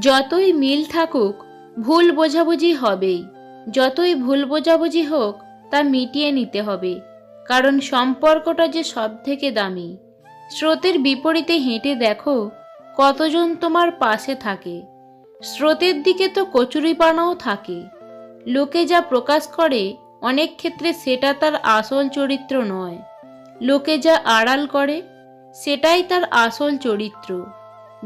যতই মিল থাকুক, ভুল বোঝাবুঝি হবেই। যতই ভুল বোঝাবুঝি হোক, তা মিটিয়ে নিতে হবে। কারণ সম্পর্কটা যে সব থেকে দামি। স্রোতের বিপরীতে হেঁটে দেখো, কতজন তোমার পাশে থাকে। স্রোতের দিকে তো কচুরিপানাও থাকে। লোকে যা প্রকাশ করে, অনেক ক্ষেত্রে সেটা তার আসল চরিত্র নয়। লোকে যা আড়াল করে, সেটাই তার আসল চরিত্র।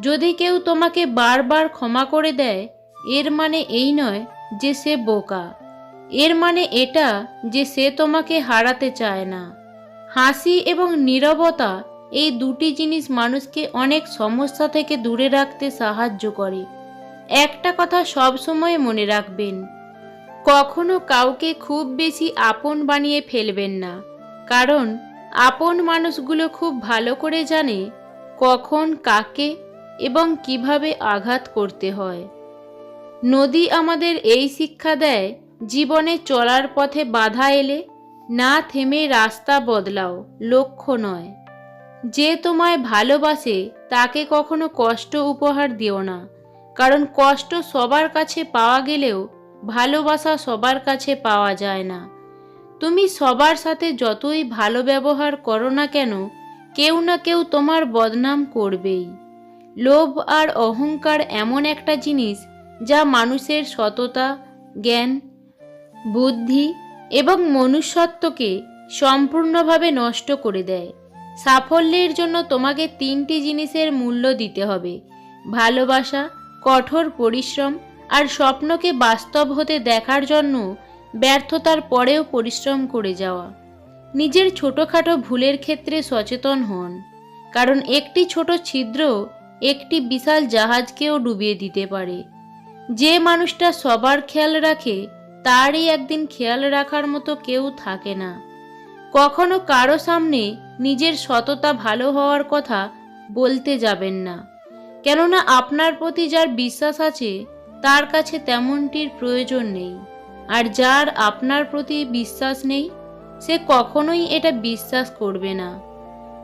যদি কেউ তোমাকে বারবার ক্ষমা করে দেয়, এর মানে এই নয় যে সে বোকা। এর মানে এটা যে সে তোমাকে হারাতে চায় না। হাসি এবং নীরবতা এই দুটি জিনিস মানুষকে অনেক সমস্যা থেকে দূরে রাখতে সাহায্য করে। একটা কথা সব সময় মনে রাখবেন, কখনো কাউকে খুব বেশি আপন বানিয়ে ফেলবেন না। কারণ, আপন মানুষগুলো খুব ভালো করে জানে কখন কাকে এবং কীভাবে আঘাত করতে হয়। নদী আমাদের এই শিক্ষা দেয়, জীবনে চলার পথে বাধা এলে না থেমে রাস্তা বদলাও, লক্ষ্য নয়। যে তোমায় ভালোবাসে, তাকে কখনো কষ্ট উপহার দিও না। কারণ কষ্ট সবার কাছে পাওয়া গেলেও ভালোবাসা সবার কাছে পাওয়া যায় না। তুমি সবার সাথে যতই ভালো ব্যবহার করো না কেন, কেউ না কেউ তোমার বদনাম করবেই। লোভ আর অহংকার এমন একটা জিনিস যা মানুষের সততা, জ্ঞান, বুদ্ধি এবং মনুষ্যত্বকে সম্পূর্ণভাবে নষ্ট করে দেয়। সাফল্যের জন্য তোমাকে তিনটি জিনিসের মূল্য দিতে হবে। ভালোবাসা, কঠোর পরিশ্রম আর স্বপ্নকে বাস্তব হতে দেখার জন্য ব্যর্থতার পরেও পরিশ্রম করে যাওয়া। নিজের ছোটোখাটো ভুলের ক্ষেত্রে সচেতন হন। কারণ একটি ছোট ছিদ্র একটি বিশাল জাহাজকেও ডুবিয়ে দিতে পারে। যে মানুষটা সবার খেয়াল রাখে, তারই একদিন খেয়াল রাখার মতো কেউ থাকে না। কখনো কারও সামনে নিজের সততা ভালো হওয়ার কথা বলতে যাবেন না। কেননা আপনার প্রতি যার বিশ্বাস আছে, তার কাছে তেমনটির প্রয়োজন নেই। আর যার আপনার প্রতি বিশ্বাস নেই, সে কখনোই এটা বিশ্বাস করবে না।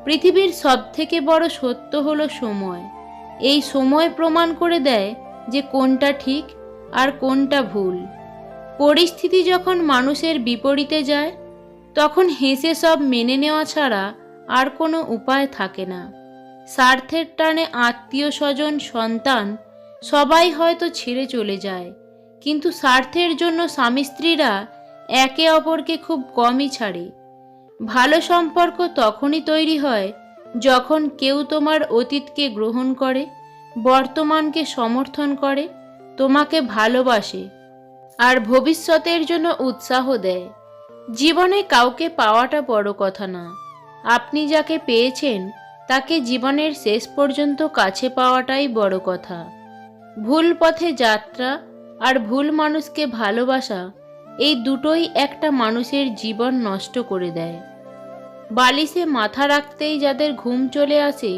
পৃথিবীর সবথেকে বড় সত্য হলো সময়। এই সময় প্রমাণ করে দেয় যে কোনটা ঠিক আর কোনটা ভুল। পরিস্থিতি যখন মানুষের বিপরীতে যায়, তখন হেসে সব মেনে নেওয়া ছাড়া আর কোনো উপায় থাকে না। স্বার্থের টানে আত্মীয় স্বজন, সন্তান, সবাই হয়তো ছেড়ে চলে যায়, কিন্তু স্বার্থের জন্য স্বামী স্ত্রীরা একে অপরকে খুব কমই ছাড়ে। ভালো সম্পর্ক তখনই তৈরি হয় যখন কেউ তোমার অতীতকে গ্রহণ করে, বর্তমানকে সমর্থন করে, তোমাকে ভালোবাসে আর ভবিষ্যতের জন্য উৎসাহ দেয়। জীবনে কাউকে পাওয়াটা বড় কথা না। আপনি যাকে পেয়েছেন, তাকে জীবনের শেষ পর্যন্ত কাছে পাওয়াটাই বড় কথা। ভুল পথে যাত্রা আর ভুল মানুষকে ভালোবাসা এই দুটোই একটা মানুষের জীবন নষ্ট করে দেয়। বালিশে মাথা রাখতেই যাদের ঘুম চলে আসে,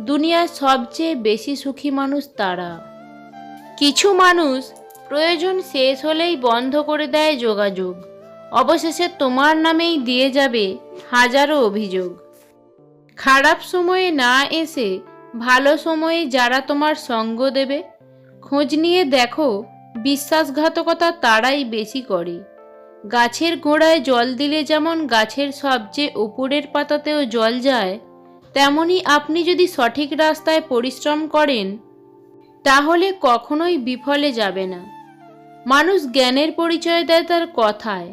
দুনিয়ার সবচেয়ে বেশি সুখী মানুষ তারা। কিছু মানুষ প্রয়োজন শেষ হলেই বন্ধ করে দেয় যোগাযোগ। অবশেষে তোমার নামেই দিয়ে যাবে হাজারো অভিযোগ। খারাপ সময়ে না এসে ভালো সময়ে যারা তোমার সঙ্গ দেবে, খোঁজ নিয়ে দেখো, বিশ্বাসঘাতকতা তারাই বেশি করে। গাছের গোড়ায় জল দিলে যেমন গাছের সবচেয়ে উপরের পাতাতেও জল যায়, তেমনি আপনি যদি সঠিক রাস্তায় পরিশ্রম করেন, তাহলে কখনোই বিফলে যাবে না। মানুষ জ্ঞানের পরিচয় দেয় তার কথায়,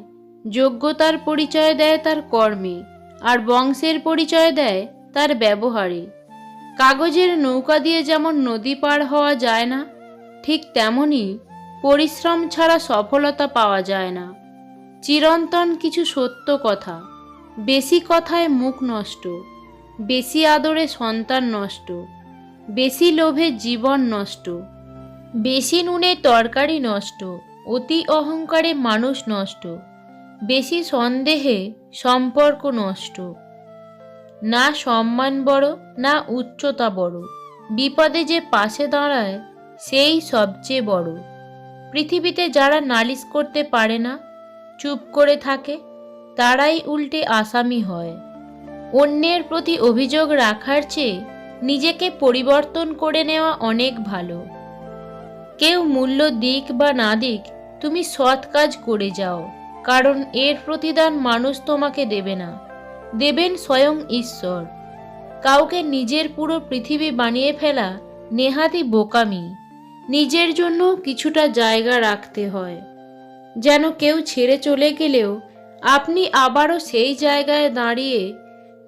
যোগ্যতার পরিচয় দেয় তার কর্মে, আর বংশের পরিচয় দেয় তার ব্যবহারে। কাগজের নৌকা দিয়ে যেমন নদী পার হওয়া যায় না, ঠিক তেমনি পরিশ্রম ছাড়া সফলতা পাওয়া যায় না। চিরন্তন কিছু সত্য কথা। বেশি কথায় মুখ নষ্ট, বেশি আদরে সন্তান নষ্ট, বেশি লোভে জীবন নষ্ট, বেশি নুনে তরকারি নষ্ট, অতি অহংকারে মানুষ নষ্ট, বেশি সন্দেহে সম্পর্ক নষ্ট। না সম্মান বড়, না উচ্চতা বড়, বিপদে যে পাশে দাঁড়ায়, সেই সবচেয়ে বড়। পৃথিবীতে যারা নালিশ করতে পারে না চুপ করে থাকে, তারাই উল্টে আসামি হয়। অন্যের প্রতি অভিযোগ রাখার চেয়ে নিজেকে পরিবর্তন করে নেওয়া অনেক ভালো। কেউ মূল্য দিক বা না দিক তুমি সৎ কাজ করে যাও, কারণ এর প্রতিদান মানুষ তোমাকে দেবে না, দেবেন স্বয়ং ঈশ্বর। কাউকে নিজের পুরো পৃথিবী বানিয়ে ফেলা নেহাতি বোকামি, নিজের জন্য কিছুটা জায়গা রাখতে হয়। যেন কেউ ছেড়ে চলে গেলেও আপনি আবারও সেই জায়গায় দাঁড়িয়ে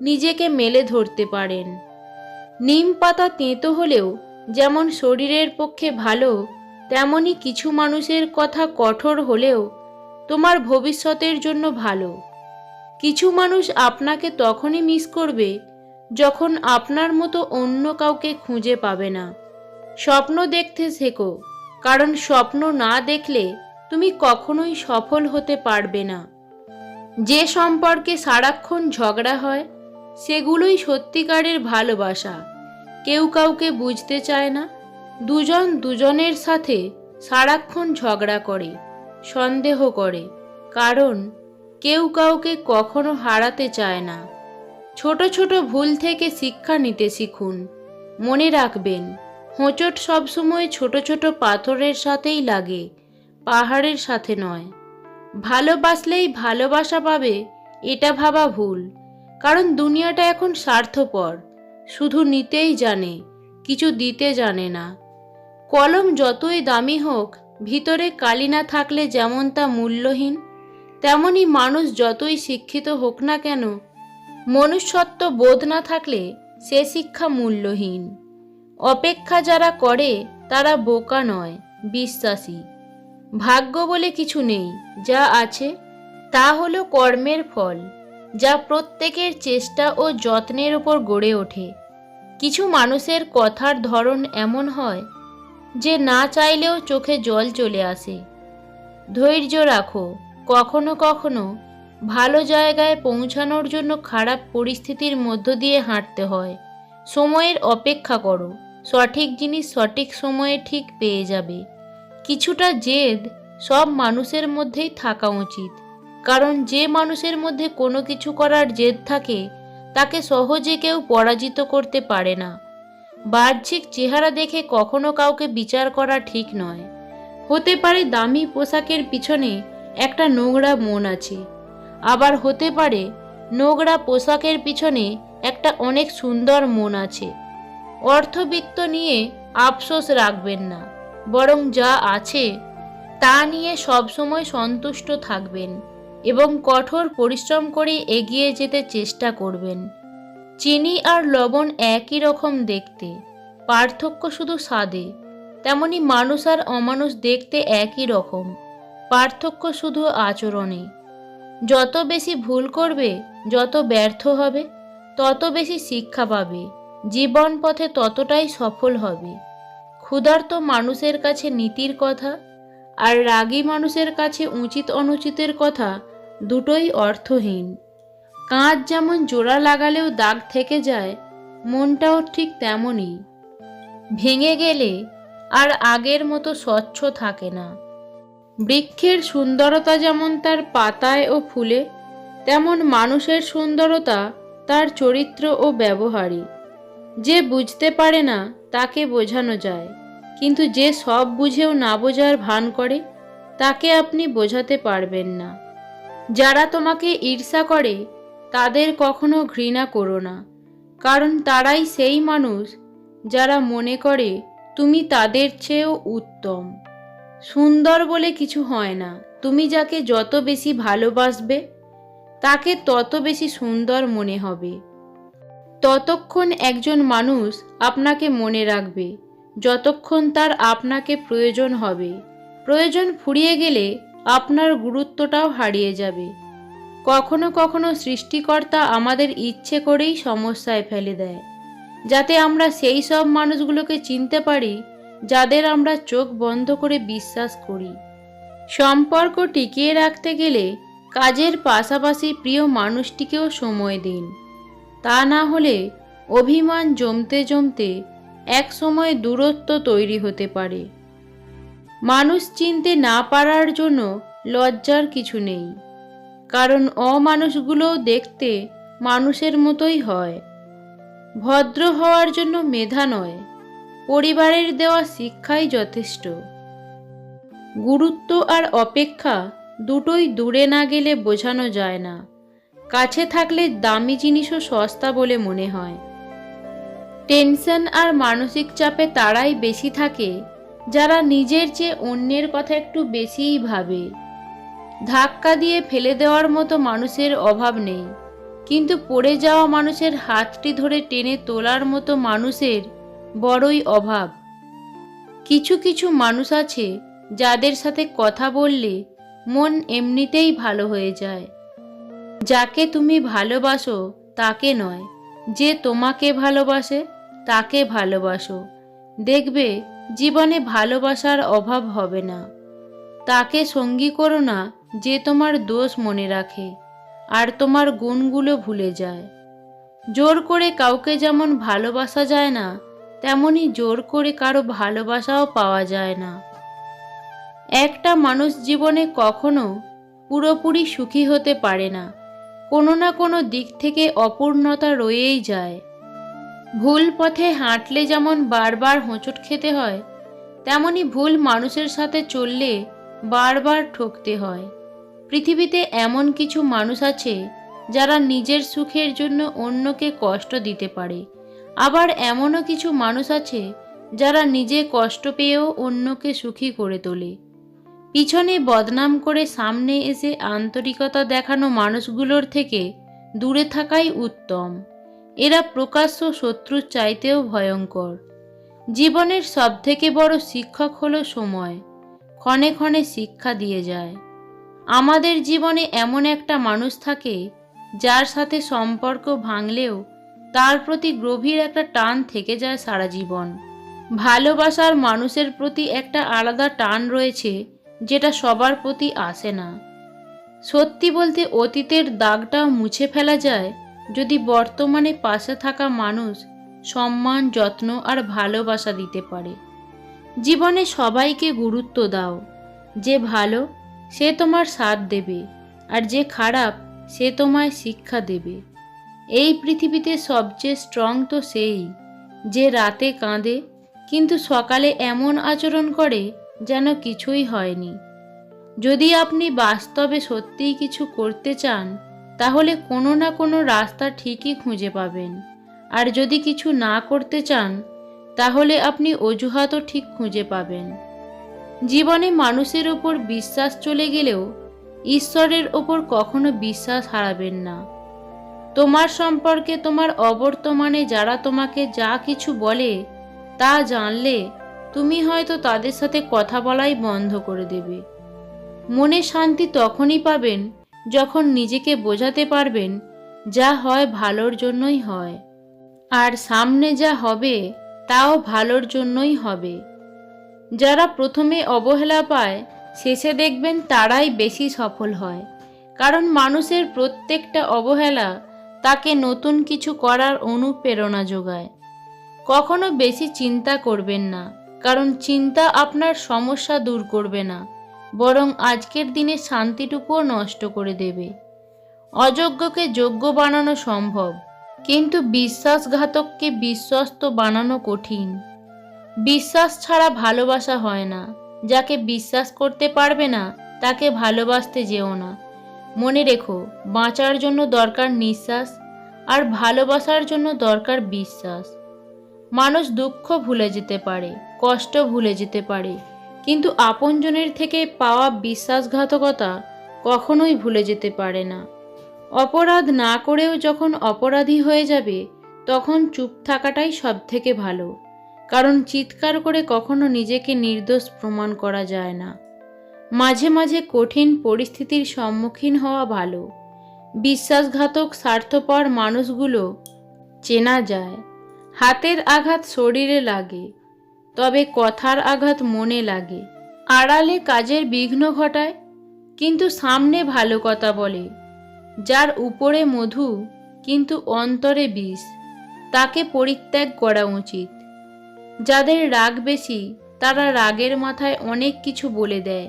নিজেকে মেলে ধরতে পারেন। নিম পাতা তেঁতো হলেও যেমন শরীরের পক্ষে ভালো, তেমনি কিছু মানুষের কথা কঠোর হলেও তোমার ভবিষ্যতের জন্য ভালো। কিছু মানুষ আপনাকে তখনই মিস করবে যখন আপনার মতো অন্য কাউকে খুঁজে পাবে না। স্বপ্ন দেখতে শেখো, কারণ স্বপ্ন না দেখলে তুমি কখনোই সফল হতে পারবে না। যে সম্পর্কে সারাক্ষণ ঝগড়া হয়, সেগুলোই সত্যিকারের ভালোবাসা। কেউ কাউকে বুঝতে চায় না। দুজন দুজনের সাথে সারাক্ষণ ঝগড়া করে, সন্দেহ করে। কারণ কেউ কাউকে কখনো হারাতে চায় না। ছোট ছোট ভুল থেকে শিক্ষা নিতে শিখুন। মনে রাখবেন, হোঁচট সবসময় ছোট ছোট পাথরের সাথেই লাগে। পাহাড়ের সাথে নয়। ভালোবাসলেই ভালোবাসা পাবে, এটা ভাবা ভুল। কারণ দুনিয়াটা এখন স্বার্থপর। শুধু নিতেই জানে, কিছু দিতে জানে না। কলম যতই দামি হোক, ভিতরে কালি না থাকলে যেমন তা মূল্যহীন, তেমনি মানুষ যতই শিক্ষিত হোক না কেন, মনুষ্যত্ব বোধ না থাকলে সে শিক্ষা মূল্যহীন। অপেক্ষা যারা করে, তারা বোকা নয়, বিশ্বাসী। ভাগ্য বলে কিছু নেই, যা আছে তা হলো কর্মের ফল, যা প্রত্যেকের চেষ্টা ও যত্নের ওপর গড়ে ওঠে। কিছু মানুষের কথার ধরন এমন হয়, যে না চাইলেও চোখে জল চলে আসে। ধৈর্য রাখো, কখনো কখনো ভালো জায়গায় পৌঁছানোর জন্য খারাপ পরিস্থিতির মধ্য দিয়ে হাঁটতে হয়। সময়ের অপেক্ষা করো, সঠিক জিনিস সঠিক সময়ে ঠিক পেয়ে যাবে। কিছুটা জেদ সব মানুষের মধ্যেই থাকা উচিত। কারণ যে মানুষের মধ্যে কোনো কিছু করার জেদ থাকে, তাকে সহজে কেউ পরাজিত করতে পারে না। বাহ্যিক চেহারা দেখে কখনো কাউকে বিচার করা ঠিক নয়। হতে পারে দামি পোশাকের পিছনে একটা নোংরা মন আছে। আবার হতে পারে নোংরা পোশাকের পিছনে একটা অনেক সুন্দর মন আছে। অর্থবিত্ত নিয়ে আফসোস রাখবেন না। বরং যা আছে, তা নিয়ে সবসময় সন্তুষ্ট থাকবেন এবং কঠোর পরিশ্রম করে এগিয়ে যেতে চেষ্টা করবেন। চিনি আর লবণ একই রকম দেখতে, পার্থক্য শুধু স্বাদে, তেমনি মানুষ আর অমানুষ দেখতে একই রকম, পার্থক্য শুধু আচরণে। যত বেশি ভুল করবে, যত ব্যর্থ হবে, তত বেশি শিক্ষা পাবে, জীবন পথে ততটাই সফল হবে। ক্ষুধার্ত মানুষের কাছে নীতির কথা আর রাগী মানুষের কাছে উচিত অনুচিতের কথা দুটোই অর্থহীন। কাঁচ যেমন জোড়া লাগালেও দাগ থেকে যায়, মনটাও ঠিক তেমনই। ভেঙে গেলে আর আগের মতো স্বচ্ছ থাকে না। বৃক্ষের সুন্দরতা যেমন তার পাতায় ও ফুলে, তেমন মানুষের সুন্দরতা তার চরিত্র ও ব্যবহারে যে বুঝতে পারে না, তাকে বোঝানো যায়। কিন্তু যে সব বুঝেও না বোঝার ভান করে, তাকে আপনি বোঝাতে পারবেন না। যারা তোমাকে ঈর্ষা করে, তাদের কখনো ঘৃণা করো না। কারণ তারাই সেই মানুষ যারা মনে করে, তুমি তাদের চেয়েও উত্তম। সুন্দর বলে কিছু হয় না। তুমি যাকে যত বেশি ভালোবাসবে, তাকে তত বেশি সুন্দর মনে হবে। ততক্ষণ একজন মানুষ আপনাকে মনে রাখবে। যতক্ষণ তার আপনাকে প্রয়োজন হবে। প্রয়োজন ফুরিয়ে গেলে আপনার গুরুত্বটাও হারিয়ে যাবে। কখনো কখনো সৃষ্টিকর্তা আমাদের ইচ্ছে করেই সমস্যায় ফেলে দেয়। যাতে আমরা সেই সব মানুষগুলোকে চিনতে পারি, যাদের আমরা চোখ বন্ধ করে বিশ্বাস করি। সম্পর্ক টিকিয়ে রাখতে গেলে কাজের পাশাপাশি প্রিয় মানুষটিকেও সময় দিন। তা না হলে অভিমান জমতে জমতে এক সময় দূরত্ব তৈরি হতে পারে। মানুষ চিনতে না পারার জন্য লজ্জার কিছু নেই। কারণ অমানুষগুলোও দেখতে মানুষের মতোই হয়। ভদ্র হওয়ার জন্য মেধা নয়, পরিবারের দেওয়া শিক্ষাই যথেষ্ট। গুরুত্ব আর অপেক্ষা দুটোই দূরে না গেলে বোঝানো যায় না। কাছে থাকলে দামি জিনিসও সস্তা বলে মনে হয়। টেনশন আর মানসিক চাপে তারাই বেশি থাকে, যারা নিজের চেয়ে অন্যের কথা একটু বেশিই ভাবে। ধাক্কা দিয়ে ফেলে দেওয়ার মতো মানুষের অভাব নেই, কিন্তু পড়ে যাওয়া মানুষের হাতটি ধরে টেনে তোলার মতো মানুষের বড়ই অভাব। কিছু কিছু মানুষ আছে, যাদের সাথে কথা বললে মন এমনিতেই ভালো হয়ে যায়। যাকে তুমি ভালোবাসো, তাকে নয়, যে তোমাকে ভালোবাসে। তাকে ভালোবাসো। দেখবে, জীবনে ভালোবাসার অভাব হবে না। তাকে সঙ্গী করো না যে তোমার দোষ মনে রাখে আর তোমার গুণগুলো ভুলে যায়। জোর করে কাউকে যেমন ভালোবাসা যায় না, তেমনি জোর করে কারও ভালোবাসাও পাওয়া যায় না। একটা মানুষ জীবনে কখনো পুরোপুরি সুখী হতে পারে না। কোনো না কোনো দিক থেকে অপূর্ণতা রয়েই যায়। ভুল পথে হাঁটলে যেমন বারবার হোঁচট খেতে হয়, তেমনি ভুল মানুষের সাথে চললে বারবার ঠকতে হয়। পৃথিবীতে এমন কিছু মানুষ আছে, যারা নিজের সুখের জন্য অন্যকে কষ্ট দিতে পারে। আবার এমনও কিছু মানুষ আছে, যারা নিজে কষ্ট পেয়েও অন্যকে সুখী করে তোলে। পিছনে বদনাম করে সামনে এসে আন্তরিকতা দেখানো মানুষগুলোর থেকে দূরে থাকাই উত্তম। এরা প্রকাশ্য শত্রুর চাইতেও ভয়ঙ্কর। জীবনের সবথেকে বড় শিক্ষক হলো সময়। ক্ষণে ক্ষণে শিক্ষা দিয়ে যায়। আমাদের জীবনে এমন একটা মানুষ থাকে, যার সাথে সম্পর্ক ভাঙলেও তার প্রতি গভীর একটা টান থেকে যায় সারা জীবন। ভালোবাসার মানুষের প্রতি একটা আলাদা টান রয়েছে, যেটা সবার প্রতি আসে না। সত্যি বলতে অতীতের দাগটাও মুছে ফেলা যায় যদি বর্তমানে পাশে থাকা মানুষ সম্মান, যত্ন আর ভালোবাসা দিতে পারে। জীবনে সবাইকে গুরুত্ব দাও। যে ভালো, সে তোমার সাথ দেবে, আর যে খারাপ, সে তোমায় শিক্ষা দেবে। এই পৃথিবীতে সবচেয়ে স্ট্রং তো সেই, যে রাতে কাঁদে, কিন্তু সকালে এমন আচরণ করে যেন কিছুই হয়নি। যদি আপনি বাস্তবে সত্যিই কিছু করতে চান তাহলে কোনো না কোনো রাস্তা ঠিকই খুঁজে পাবেন। আর যদি কিছু না করতে চান, তাহলে আপনি অজুহাতও ঠিক খুঁজে পাবেন। জীবনে মানুষের ওপর বিশ্বাস চলে গেলেও ঈশ্বরের ওপর কখনো বিশ্বাস হারাবেন না। তোমার সম্পর্কে তোমার অবর্তমানে যারা তোমাকে যা কিছু বলে, তা জানলে তুমি হয়তো তাদের সাথে কথা বলাই বন্ধ করে দেবে। মনে শান্তি তখনই পাবেন যখন নিজেকে বোঝাতে পারবেন, যা হয় ভালোর জন্যই হয়। আর সামনে যা হবে, তাও ভালোর জন্যই হবে। যারা প্রথমে অবহেলা পায়, শেষে দেখবেন তারাই বেশি সফল হয়। কারণ মানুষের প্রত্যেকটা অবহেলা তাকে নতুন কিছু করার অনুপ্রেরণা যোগায়। কখনো বেশি চিন্তা করবেন না, কারণ চিন্তা আপনার সমস্যা দূর করবে না। বরং আজকের দিনে শান্তিটুকুও নষ্ট করে দেবে। অযোগ্যকে যোগ্য বানানো সম্ভব, কিন্তু বিশ্বাসঘাতককে বিশ্বস্ত বানানো কঠিন। বিশ্বাস ছাড়া ভালোবাসা হয় না, যাকে বিশ্বাস করতে পারবে না, তাকে ভালোবাসতে যেও না। মনে রেখো, বাঁচার জন্য দরকার নিঃশ্বাস, আর ভালোবাসার জন্য দরকার বিশ্বাস। মানুষ দুঃখ ভুলে যেতে পারে, কষ্ট ভুলে যেতে পারে। কিন্তু আপনজনের থেকে পাওয়া বিশ্বাসঘাতকতা কখনোই ভুলে যেতে পারে না। অপরাধ না করেও যখন অপরাধী হয়ে যাবে, তখন চুপ থাকাটাই সব থেকে ভালো, কারণ চিৎকার করে কখনো নিজেকে নির্দোষ প্রমাণ করা যায় না। মাঝে মাঝে কঠিন পরিস্থিতির সম্মুখীন হওয়া ভালো। বিশ্বাসঘাতক, স্বার্থপর মানুষগুলো চেনা যায়। হাতের আঘাত শরীরে লাগে। তবে কথার আঘাত মনে লাগে। আড়ালে কাজের বিঘ্ন ঘটায়, কিন্তু সামনে ভালো কথা বলে। যার উপরে মধু, কিন্তু অন্তরে বিষ, তাকে পরিত্যাগ করা উচিত। যাদের রাগ বেশি, তারা রাগের মাথায় অনেক কিছু বলে দেয়,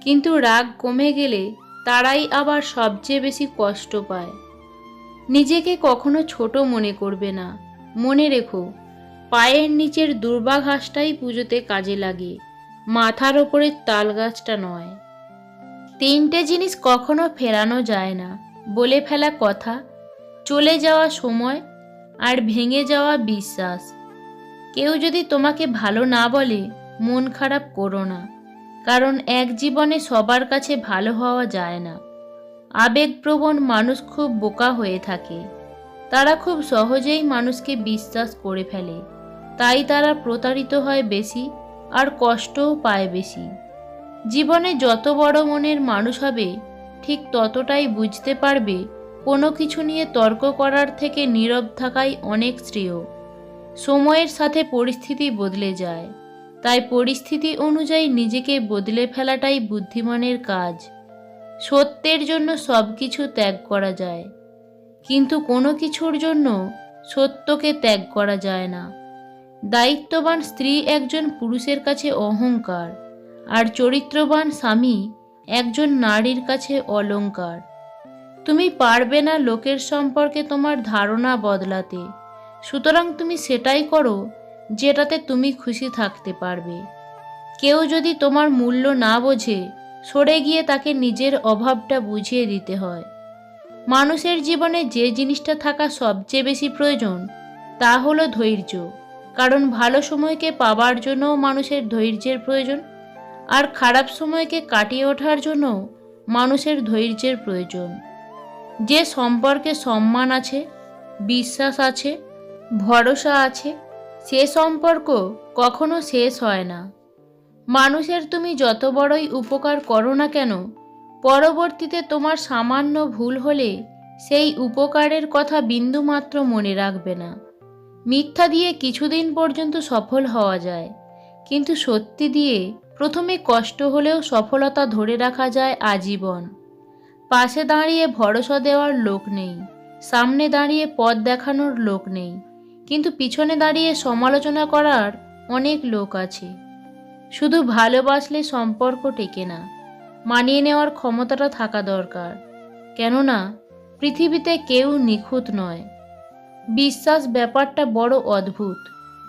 কিন্তু রাগ কমে গেলে তারাই আবার সবচেয়ে বেশি কষ্ট পায়। নিজেকে কখনো ছোট মনে করবে না। মনে রেখো পায়ের নিচের দুর্বাঘাসটাই পুজোতে কাজে লাগে। মাথার ওপরের তাল গাছটা নয়। তিনটে জিনিস কখনো ফেরানো যায় না, বলে ফেলা কথা। চলে যাওয়া সময় আর ভেঙে যাওয়া বিশ্বাস। কেউ যদি তোমাকে ভালো না বলে, মন খারাপ করো না। কারণ এক জীবনে সবার কাছে ভালো হওয়া যায় না। আবেগপ্রবণ মানুষ খুব বোকা হয়ে থাকে। তারা খুব সহজেই মানুষকে বিশ্বাস করে ফেলে। তাই তারা প্রতারিত হয় বেশি আর কষ্টও পায় বেশি। জীবনে যত বড় মনের মানুষ হবে, ঠিক ততটাই বুঝতে পারবে কোনো কিছু নিয়ে তর্ক করার থেকে নীরব থাকাই অনেক শ্রেয়। সময়ের সাথে পরিস্থিতি বদলে যায়, তাই পরিস্থিতি অনুযায়ী নিজেকে বদলে ফেলাটাই বুদ্ধিমানের কাজ। সত্যের জন্য সব কিছু ত্যাগ করা যায়, কিন্তু কোনো কিছুর জন্য সত্যকে ত্যাগ করা যায় না। দায়িত্ববান স্ত্রী একজন পুরুষের কাছে অহংকার, আর চরিত্রবান স্বামী একজন নারীর কাছে অলংকার। তুমি পারবে না লোকের সম্পর্কে তোমার ধারণা বদলাতে, সুতরাং তুমি সেটাই করো যেটাতে তুমি খুশি থাকতে পারবে। কেউ যদি তোমার মূল্য না বোঝে, সরে গিয়ে তাকে নিজের অভাবটা বুঝিয়ে দিতে হয়। মানুষের জীবনে যে জিনিসটা থাকা সবচেয়ে বেশি প্রয়োজন, তা হলো ধৈর্য। কারণ ভালো সময়কে পাবার জন্যও মানুষের ধৈর্যের প্রয়োজন, আর খারাপ সময়কে কাটিয়ে ওঠার জন্য মানুষের ধৈর্যের প্রয়োজন। যে সম্পর্কে সম্মান আছে, বিশ্বাস আছে, ভরসা আছে, সে সম্পর্ক কখনো শেষ হয় না। মানুষের তুমি যত বড়ই উপকার করো না কেন, পরবর্তীতে তোমার সামান্য ভুল হলে সেই উপকারের কথা বিন্দুমাত্র মনে রাখবে না। মিথ্যা দিয়ে কিছুদিন পর্যন্ত সফল হওয়া যায়। কিন্তু সত্যি দিয়ে প্রথমে কষ্ট হলেও সফলতা ধরে রাখা যায় আজীবন। পাশে দাঁড়িয়ে ভরসা দেওয়ার লোক নেই। সামনে দাঁড়িয়ে পথ দেখানোর লোক নেই। কিন্তু পিছনে দাঁড়িয়ে সমালোচনা করার অনেক লোক আছে। শুধু ভালোবাসলে সম্পর্ক টেকে না। মানিয়ে নেওয়ার ক্ষমতাটা থাকা দরকার। কেননা, পৃথিবীতে কেউ নিখুঁত নয়। বিশ্বাস ব্যাপারটা বড় অদ্ভুত।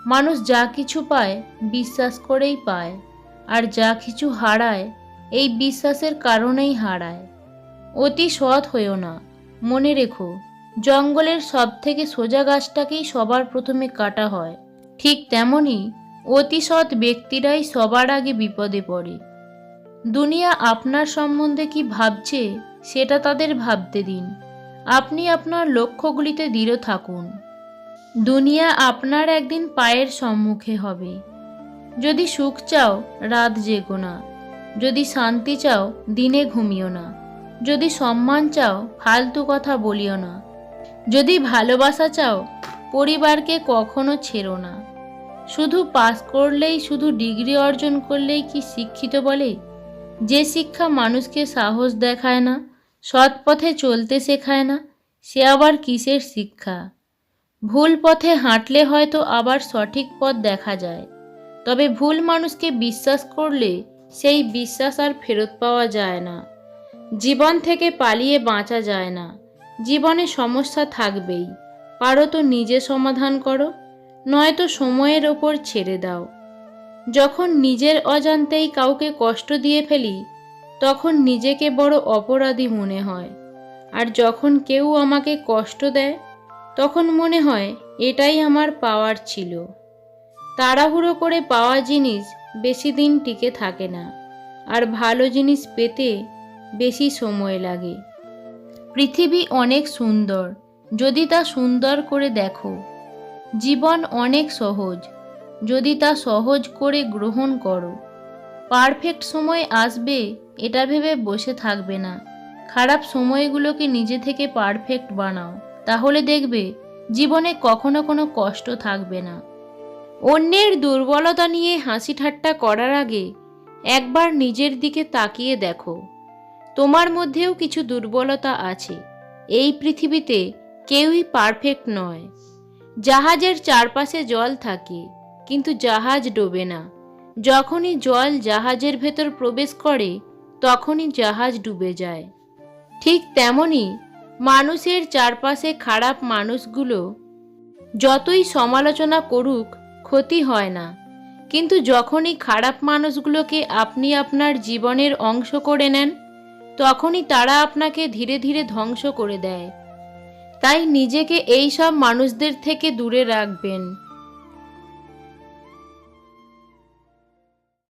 মানুষ যা কিছু পায়, বিশ্বাস করেই পায়। আর যা কিছু হারায়, এই বিশ্বাসের কারণেই হারায়। অতি সৎ হয়েও না। মনে রেখো, জঙ্গলের সব থেকে সোজা গাছটাকেই সবার প্রথমে কাটা হয়। ঠিক তেমনই অতি সৎ ব্যক্তিরাই সবার আগে বিপদে পড়ে। দুনিয়া আপনার সম্বন্ধে কি ভাবছে, সেটা তাদের ভাবতে দিন। আপনি আপনার লক্ষ্যগুলিতে দৃঢ় থাকুন। দুনিয়া আপনার একদিন পায়ের সম্মুখে হবে। যদি সুখ চাও, রাত জেগো না। যদি শান্তি চাও, দিনে ঘুমিও না। যদি সম্মান চাও, ফালতু কথা বলিও না। যদি ভালোবাসা চাও, পরিবারকে কখনো ছেড়ো না। শুধু পাস করলেই, শুধু ডিগ্রি অর্জন করলেই কি শিক্ষিত বলে? যে শিক্ষা মানুষকে সাহস দেখায় না সৎ পথে চলতে শেখায় না, সে আবার কিসের শিক্ষা? ভুল পথে হাঁটলে হয়তো আবার সঠিক পথ দেখা যায়, তবে ভুল মানুষকে বিশ্বাস করলে সেই বিশ্বাস আর ফেরত পাওয়া যায় না। জীবন থেকে পালিয়ে বাঁচা যায় না, জীবনে সমস্যা থাকবেই, পারো তো নিজে সমাধান করো, নয়তো সময়ের ওপর ছেড়ে দাও। যখন নিজের অজান্তেই কাউকে কষ্ট দিয়ে ফেলি তখন নিজেকে বড় অপরাধী মনে হয়। আর যখন কেউ আমাকে কষ্ট দেয়, তখন মনে হয় এটাই আমার পাওয়ার ছিল। তাড়াহুড়ো করে পাওয়া জিনিস বেশি দিন টিকে থাকে না, আর ভালো জিনিস পেতে বেশি সময় লাগে। পৃথিবী অনেক সুন্দর, যদি তা সুন্দর করে দেখো। জীবন অনেক সহজ, যদি তা সহজ করে গ্রহণ করো। পারফেক্ট সময় আসবে এটা ভেবে বসে থাকবে না। খারাপ সময়গুলোকে নিজে থেকে পারফেক্ট বানাও। তাহলে দেখবে, জীবনে কখনো কোনো কষ্ট থাকবে না। অন্যের দুর্বলতা নিয়ে হাসি ঠাট্টা করার আগে একবার নিজের দিকে তাকিয়ে দেখো। তোমার মধ্যেও কিছু দুর্বলতা আছে। এই পৃথিবীতে কেউই পারফেক্ট নয়। জাহাজের চারপাশে জল থাকে, কিন্তু জাহাজ ডোবে না। যখনই জল জাহাজের ভেতর প্রবেশ করে তখনই জাহাজ ডুবে যায়। ঠিক তেমনি মানুষের চারপাশে খারাপ মানুষগুলো যতই সমালোচনা করুক, ক্ষতি হয় না। কিন্তু যখনই খারাপ মানুষগুলোকে আপনি আপনার জীবনের অংশ করে নেন, তখনই তারা আপনাকে ধীরে ধীরে ধ্বংস করে দেয়। তাই নিজেকে এই সব মানুষদের থেকে দূরে রাখবেন।